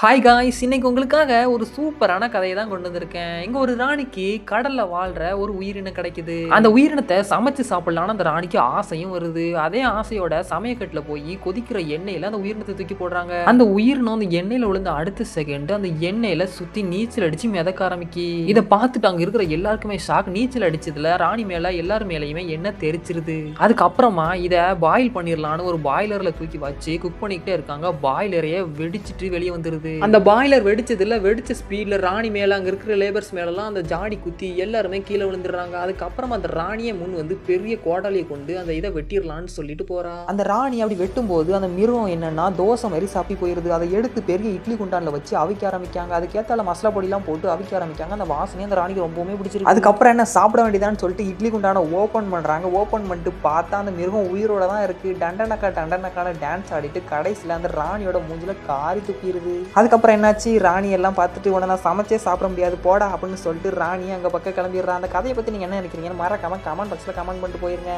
Hi guys இன்னைக்கு உங்களுக்காக ஒரு சூப்பரான கதையை தான் கொண்டு வந்திருக்கேன். இங்க ஒரு ராணிக்கு கடல்ல வாழ்ற ஒரு உயிரினம் கிடைக்குது. அந்த உயிரினத்தை சமைச்சு சாப்பிடலாம்னு அந்த ராணிக்கு ஆசையும் வருது. அதே ஆசையோட சமயக்கட்டில் போய் கொதிக்கிற எண்ணெயில அந்த உயிரினத்தை தூக்கி போடுறாங்க. அந்த உயிரினம் அந்த எண்ணெயில விழுந்த அடுத்த செகண்ட் அந்த எண்ணெயில சுத்தி நீச்சல் அடிச்சு மிதக்க ஆரம்பிக்கி. இதை பார்த்துட்டு அங்க இருக்கிற எல்லாருக்குமே ஷாக் நீச்சல் அடிச்சதுல ராணி மேல எல்லார் மேலேயுமே எண்ணெய் தெரிச்சிருது. அதுக்கப்புறமா இதை பாயில் பண்ணிடலான்னு ஒரு பாய்லர்ல தூக்கி வச்சு குக் பண்ணிக்கிட்டே இருக்காங்க. பாய்லரையே வெடிச்சிட்டு வெளியே வந்துருது. அந்த பாய்லர் வெடிச்சதுல வெடிச்ச ஸ்பீட்ல ராணி மேல அங்க இருக்கிற லேபர்ஸ் மேலலாம் அந்த ஜாடி குத்தி எல்லாருமே கீழே விழுந்துடுறாங்க. அதுக்கப்புறமா அந்த ராணியை முன் வந்து பெரிய கோடாலியை கொண்டு அந்த இதை வெட்டிடலான்னு சொல்லிட்டு போறா. அந்த ராணி அப்படி வெட்டும் போது அந்த மிருகம் என்னன்னா தோசை மாதிரி சாப்பி போயிருது. அதை எடுத்து பெரிய இட்லி குண்டான்ல வச்சு அவிக்க ஆரம்பிக்காங்க. அதுக்கேத்தால மசாலா பொடிலாம் போட்டு அவிக்க ஆரம்பிக்காங்க. அந்த வாசனை அந்த ராணிக்கு ரொம்பவுமே பிடிச்சிருக்கு. அதுக்கப்புறம் என்ன சாப்பிட வேண்டியதான்னு சொல்லிட்டு இட்லி குண்டான ஓப்பன் பண்றாங்க. ஓப்பன் பண்ணிட்டு பார்த்தா அந்த மிருகம் உயிரோட தான் இருக்கு. டண்டனக்கா டண்டனக்கான டான்ஸ் ஆடிட்டு கடைசியில் அந்த ராணியோட மூஞ்சில காரி துப்பிடுது. அதுக்கப்புறம் என்னாச்சு? ராணி எல்லாம் பார்த்துட்டு உடனே நான் சமைச்சே சாப்பிட முடியாது போடா அப்படின்னு சொல்லிட்டு ராணி அங்கே பக்கம் கிளம்பிடுறான். அந்த கதையை பற்றி நீங்கள் என்ன நினைக்கிறீங்கன்னு மறக்காமல் கமெண்ட் பாக்ஸில் கமெண்ட் பண்ணிட்டு போயிருங்க.